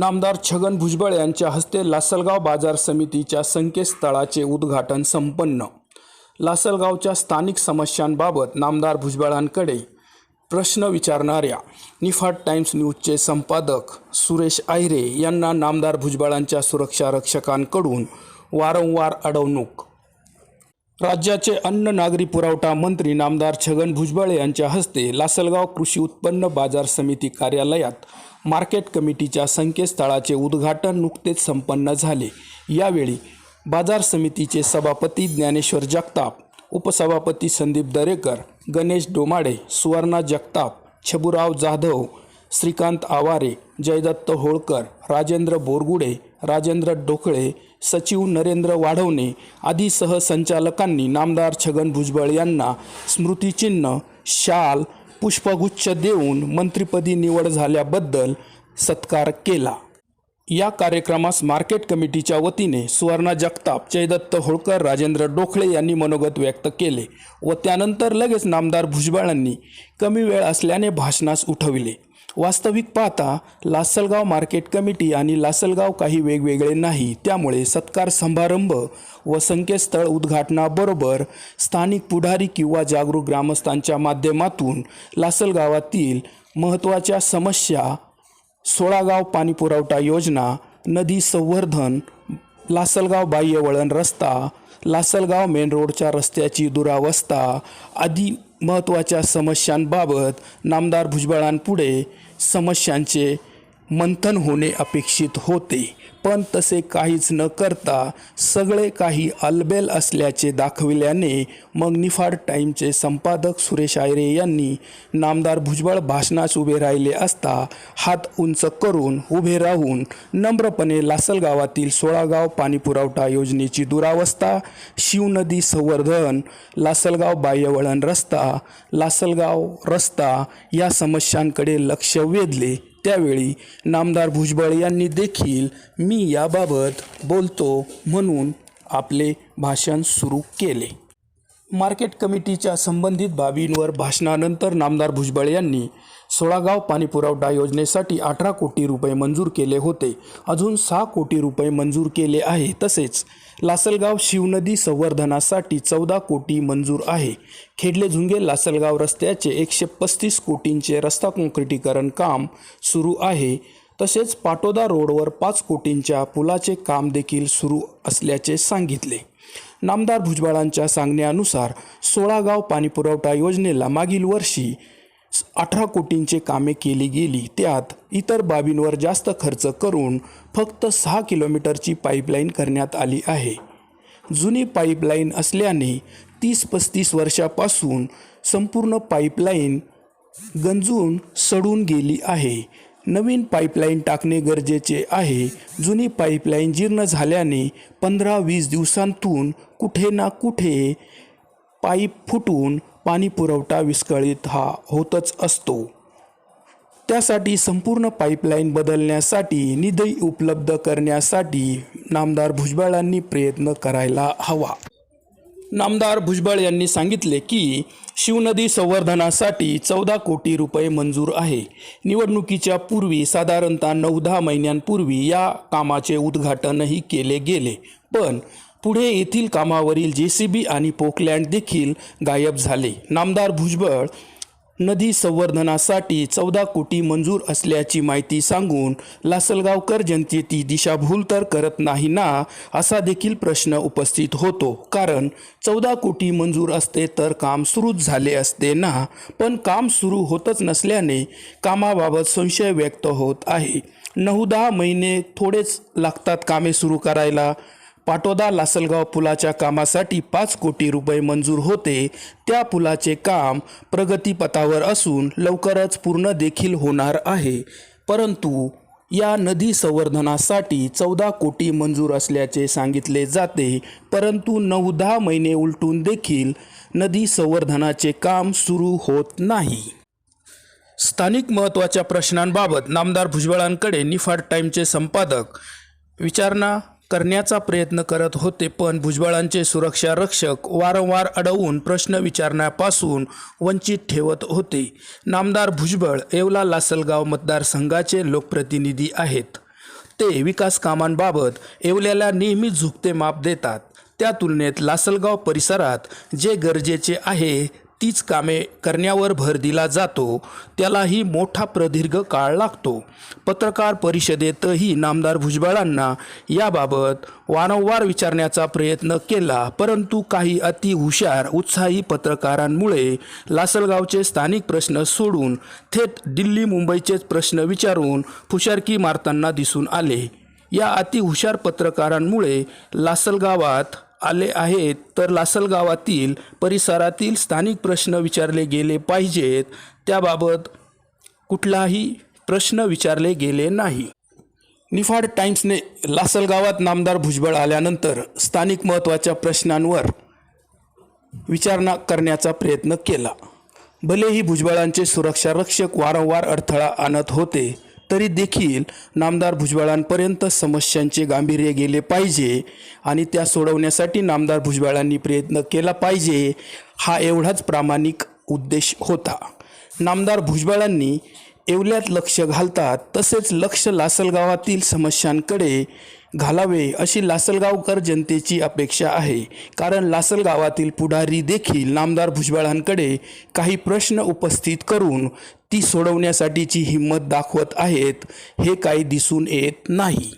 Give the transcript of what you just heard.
नामदार छगन भुजबळ यांच्या हस्ते लासलगाव बाजार समितीच्या संकेतस्थळाचे उद्घाटन संपन्न. लासलगावच्या स्थानिक समस्यांबाबत नामदार भुजबळांकडे प्रश्न विचारणाऱ्या निफाट टाइम्स न्यूजचे संपादक सुरेश आहिरे यांना नामदार भुजबळांच्या सुरक्षा रक्षकांकडून वारंवार अडवणूक राज्याचे अन्न नागरी पुरवठा मंत्री नामदार छगन भुजबळ यांच्या हस्ते लासलगाव कृषी उत्पन्न बाजार समिती कार्यालयात मार्केट कमिटीच्या संकेतस्थळाचे उद्घाटन नुकतेच संपन्न झाले. यावेळी बाजार समितीचे सभापती ज्ञानेश्वर जगताप उपसभापती संदीप दरेकर गणेश डोमाडे सुवर्णा जगताप छबुराव जाधव श्रीकांत आवारे जयदत्त होळकर राजेंद्र बोरगुडे राजेंद्र डोकळे सचिव नरेंद्र वाढवणे आदी सहसंचालकांनी नामदार छगन भुजबळ यांना स्मृतिचिन्ह शाल पुष्पगुच्छ देऊन मंत्रिपदी निवड झाल्याबद्दल सत्कार केला. या कार्यक्रमास मार्केट कमिटीच्या वतीने सुवर्णा जगताप जयदत्त होळकर राजेंद्र डोखळे यांनी मनोगत व्यक्त केले व त्यानंतर लगेच नामदार भुजबळांनी कमी वेळ असल्याने भाषणास उठविले. वास्तविक पाहता लासलगाव मार्केट कमिटी आणि लासलगाव काही वेगवेगळे नाही त्यामुळे सत्कार समारंभ व संकेतस्थळ उद्घाटनाबरोबर स्थानिक पुढारी किंवा जागरूक ग्रामस्थांच्या माध्यमातून लासलगावातील महत्त्वाच्या समस्या सोळागाव पाणीपुरवठा योजना नदी संवर्धन लासलगाव बाह्यवळण रस्ता लासलगाव मेन रोडच्या रस्त्याची दुरावस्था आदी महत्त्वाच्या समस्यांबाबत नामदार भुजबळांपुढे समस्यांचे मंथन होणे अपेक्षित होते. पण तसे काहीच न करता सगळे काही अलबेल असल्याचे दाखविल्याने मग निफाड टाईमचे संपादक सुरेश आयरे यांनी नामदार भुजबळ भाषणास उभे राहिले असता हात उंच करून उभे राहून नम्रपणे लासलगावातील सोळागाव पाणीपुरवठा योजनेची दुरावस्था शिवनदी संवर्धन लासलगाव बाह्यवळण रस्ता लासलगाव रस्ता या समस्यांकडे लक्ष वेधले. त्यावेळी नामदार भुजबळ यांनी देखील मी याबाबत बोलतो म्हणून आपले भाषण सुरू केले. मार्केट कमिटीच्या संबंधित बाबींवर भाषणानंतर नामदार भुजबळ यांनी सोळागाव पाणीपुरवठा योजनेसाठी अठरा कोटी रुपये मंजूर केले होते. अजून सहा कोटी रुपये मंजूर केले आहे. तसेच लासलगाव शिवनदी संवर्धनासाठी चौदा कोटी मंजूर आहे. खेडले झुंगे लासलगाव रस्त्याचे एकशे पस्तीस कोटींचे रस्ता काँक्रिटीकरण काम सुरू आहे. तसेच पाटोदा रोडवर पाच कोटींच्या पुलाचे काम देखील सुरू असल्याचे सांगितले. नामदार भुजबळांच्या सांगण्यानुसार सोळागाव पाणीपुरवठा योजनेला मागील वर्षी अठरा कोटींचे कामे केली गेली. त्यात इतर बाबींवर जास्त खर्च करून फक्त सहा किलोमीटरची पाईपलाईन करण्यात आली आहे. जुनी पाईपलाईन असल्याने तीस पस्तीस वर्षापासून संपूर्ण पाईपलाईन गंजून सडून गेली आहे. नवीन पाईपलाईन टाकणे गरजेचे आहे. जुनी पाईपलाईन जीर्ण झाल्याने पंधरा वीस दिवसांतून कुठे ना कुठे पाईप फुटून पाणी पुरवठा विस्कळीत हा होतच असतो. त्यासाठी संपूर्ण पाईपलाईन बदलण्यासाठी निधी उपलब्ध करण्यासाठी नामदार भुजबळांनी प्रयत्न करायला हवा. नामदार भुजबळ यांनी सांगितले की शिवनदी संवर्धनासाठी चौदा कोटी रुपये मंजूर आहे. निवडणुकीच्या पूर्वी साधारणतः नऊ दहा महिन्यांपूर्वी या कामाचे उद्घाटनही केले गेले. पण पुढे येथील कामावरील जे सी बी आणि पोकलँड देखील गायब झाले. नामदार भुजबळ नदी संवर्धनासाठी चौदा कोटी मंजूर असल्याची माहिती सांगून लासलगावकर जनतेची दिशाभूल तर करत नाही ना असा देखील प्रश्न उपस्थित होतो. कारण चौदा कोटी मंजूर असते तर काम सुरूच झाले असते ना पण काम सुरू होतच नसल्याने कामाबाबत संशय व्यक्त होत आहे. नऊ दहा महिने थोडेच लागतात कामे सुरू करायला. पाटोदा लासलगाव पुलाच्या कामासाठी पाच कोटी रुपये मंजूर होते. त्या पुलाचे काम प्रगतीपथावर असून लवकरच पूर्ण देखील होणार आहे. परंतु या नदी संवर्धनासाठी चौदा कोटी मंजूर असल्याचे सांगितले जाते. परंतु नऊ दहा महिने उलटून देखील नदी संवर्धनाचे काम सुरू होत नाही. स्थानिक महत्त्वाच्या प्रश्नांबाबत नामदार भुजबळांकडे निफाड टाईमचे संपादक विचारणा करण्याचा प्रयत्न करत होते पण भुजबळांचे सुरक्षा रक्षक वारंवार अडवून प्रश्न विचारण्यापासून वंचित ठेवत होते. नामदार भुजबळ येवला लासलगाव मतदारसंघाचे लोकप्रतिनिधी आहेत. ते विकास कामांबाबत येवल्याला नेहमी झुकते माप देतात. त्या तुलनेत लासलगाव परिसरात जे गरजेचे आहे तीच कामे करण्यावर भर दिला जातो त्यालाही मोठा प्रदीर्घ काळ लागतो. पत्रकार परिषदेतही नामदार भुजबळांना याबाबत वारंवार विचारण्याचा प्रयत्न केला परंतु काही अतिहुशार उत्साही पत्रकारांमुळे लासलगावचे स्थानिक प्रश्न सोडून थेट दिल्ली मुंबईचेच प्रश्न विचारून फुशारकी मारताना दिसून आले. या अतिहुशार पत्रकारांमुळे लासलगावात आले आहेत तर लासलगावातील परिसरातील स्थानिक प्रश्न विचारले गेले पाहिजेत. त्याबाबत कुठलाही प्रश्न विचारले गेले नाही. निफाड टाइम्सने लासलगावात नामदार भुजबळ आल्यानंतर स्थानिक महत्त्वाच्या प्रश्नांवर विचारणा करण्याचा प्रयत्न केला. भलेही भुजबळांचे सुरक्षा रक्षक वारंवार अडथळा आणत होते तरी देखील नामदार भुजबळांपर्यंत समस्यांचे गांभीर्य गेले पाहिजे आणि त्या सोडवण्यासाठी नामदार भुजबळांनी प्रयत्न केला पाहिजे हा एवढाच प्रामाणिक उद्देश होता. नामदार भुजबळांनी येवल्यात लक्ष घालतात तसेच लक्ष लासलगावातील समस्यांकडे घालावे अशी लासलगावकर जनतेची अपेक्षा आहे. कारण लासलगावातील पुढारी देखील नामदार भुजबळांकडे काही प्रश्न उपस्थित करून ती सोडवण्यासाठीची हिंमत दाखवत आहेत. हे काही दिसून येत नाही.